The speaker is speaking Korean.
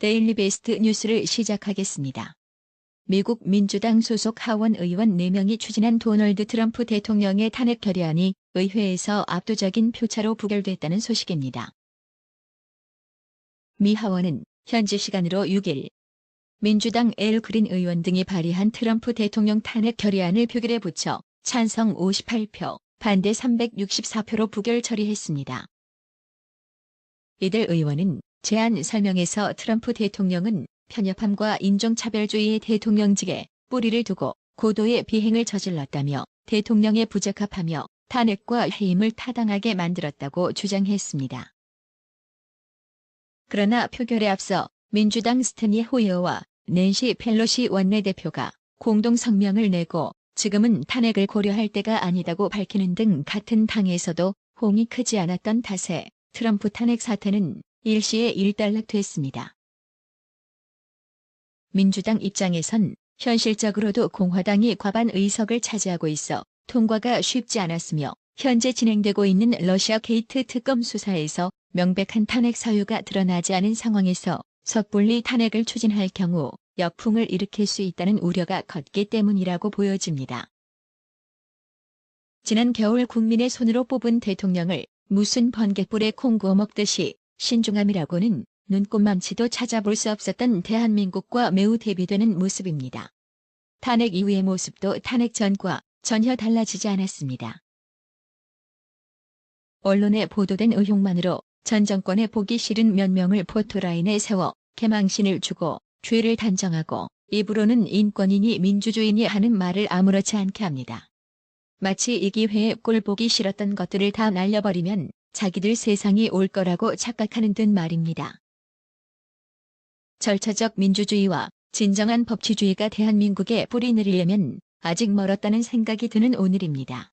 데일리 베스트 뉴스를 시작하겠습니다. 미국 민주당 소속 하원 의원 4명이 추진한 도널드 트럼프 대통령의 탄핵 결의안이 의회에서 압도적인 표차로 부결됐다는 소식입니다. 미 하원은 현지 시간으로 6일 민주당 엘 그린 의원 등이 발의한 트럼프 대통령 탄핵 결의안을 표결에 붙여 찬성 58표, 반대 364표로 부결 처리했습니다. 이들 의원은 제안 설명에서 트럼프 대통령은 편협함과 인종차별주의의 대통령직에 뿌리를 두고 고도의 비행을 저질렀다며 대통령에 부적합하며 탄핵과 해임을 타당하게 만들었다고 주장했습니다. 그러나 표결에 앞서 민주당 스테니 호이어와 낸시 펠로시 원내대표가 공동 성명을 내고 지금은 탄핵을 고려할 때가 아니다고 밝히는 등 같은 당에서도 홍이 크지 않았던 탓에 트럼프 탄핵 사태는 일시에 일단락됐습니다. 민주당 입장에선 현실적으로도 공화당이 과반 의석을 차지하고 있어 통과가 쉽지 않았으며 현재 진행되고 있는 러시아 게이트 특검 수사에서 명백한 탄핵 사유가 드러나지 않은 상황에서 섣불리 탄핵을 추진할 경우 역풍을 일으킬 수 있다는 우려가 컸기 때문이라고 보여집니다. 지난 겨울 국민의 손으로 뽑은 대통령을 무슨 번개불에 콩 구워 먹듯이 신중함이라고는 눈꽃만치도 찾아볼 수 없었던 대한민국과 매우 대비되는 모습입니다. 탄핵 이후의 모습도 탄핵 전과 전혀 달라지지 않았습니다. 언론에 보도된 의혹만으로 전 정권에 보기 싫은 몇 명을 포토라인에 세워 개망신을 주고 죄를 단정하고 입으로는 인권이니 민주주의니 하는 말을 아무렇지 않게 합니다. 마치 이 기회에 꼴 보기 싫었던 것들을 다 날려버리면 자기들 세상이 올 거라고 착각하는 듯 말입니다. 절차적 민주주의와 진정한 법치주의가 대한민국에 뿌리 내리려면 아직 멀었다는 생각이 드는 오늘입니다.